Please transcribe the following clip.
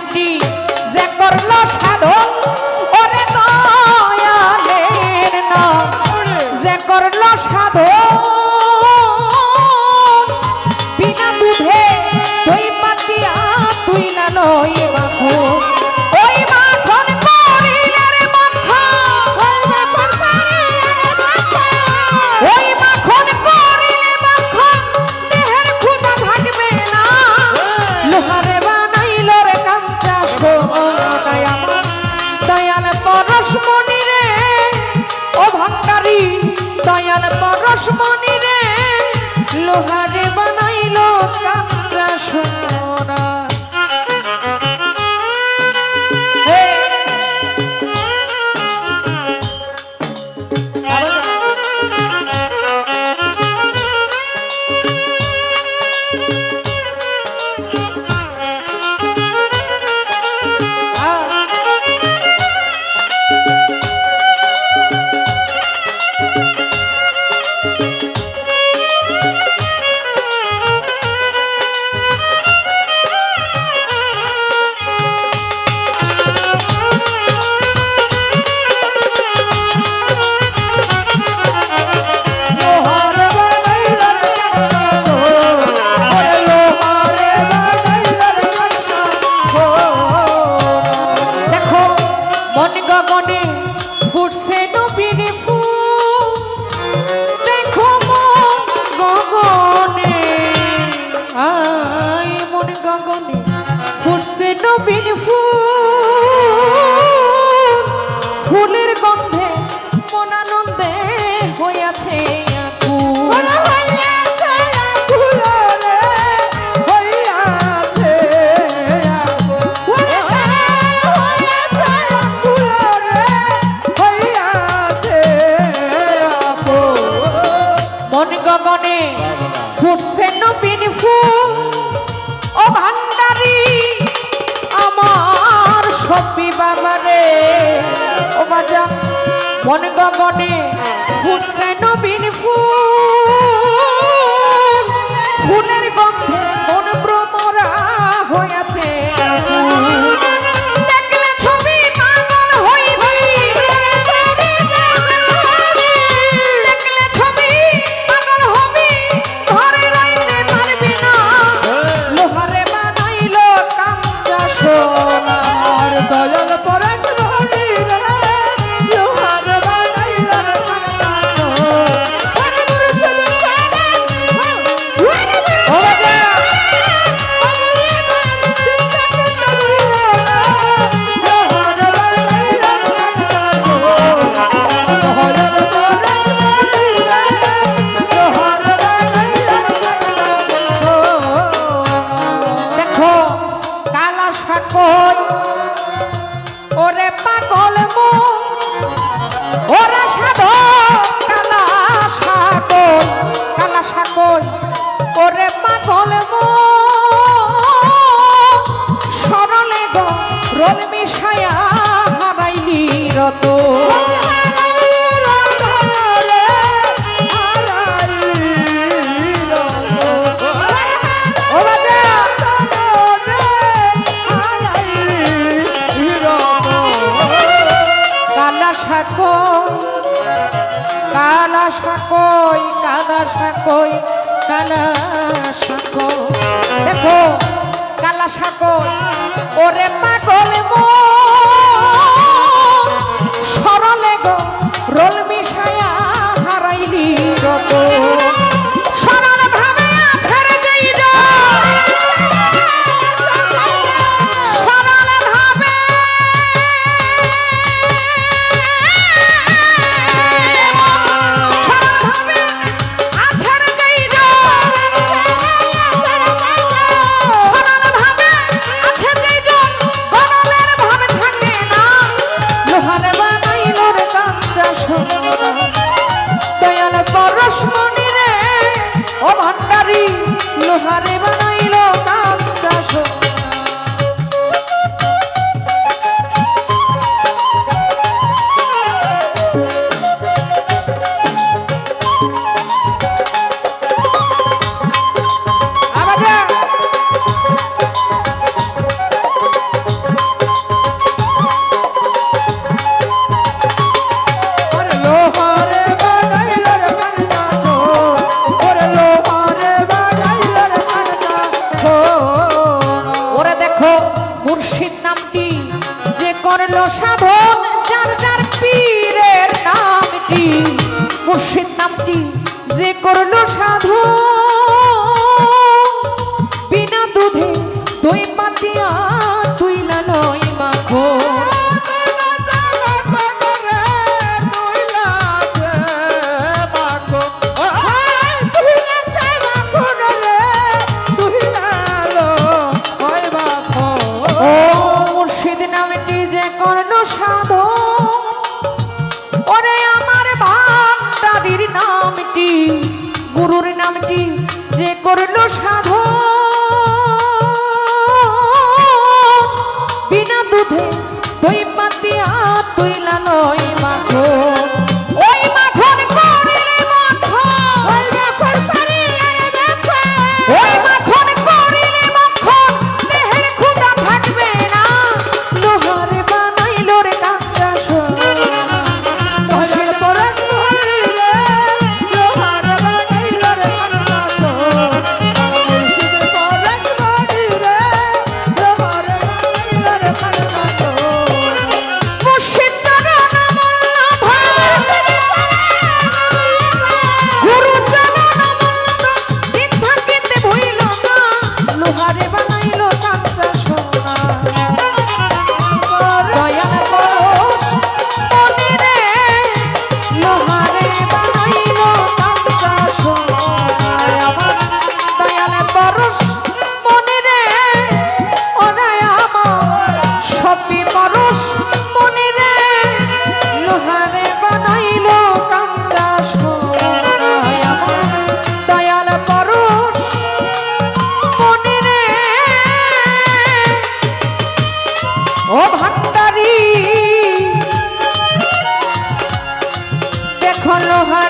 চাকরি যে করল সাধন ওরে দয়ালের নাম। যে করল সাধন অঙ্গনে ফুটছে নবীন ফুল। পি বাবা রে। ও বাজা মন গগনে ফুটছে নবীন ফুল। ফুলে সকল ওরে পাগল সে যে করল সাধু বিনা দুধে দই পাতিয়া সাধু বিনা দুধে দই পাতিয়া তুই লালই মাখো হলো হার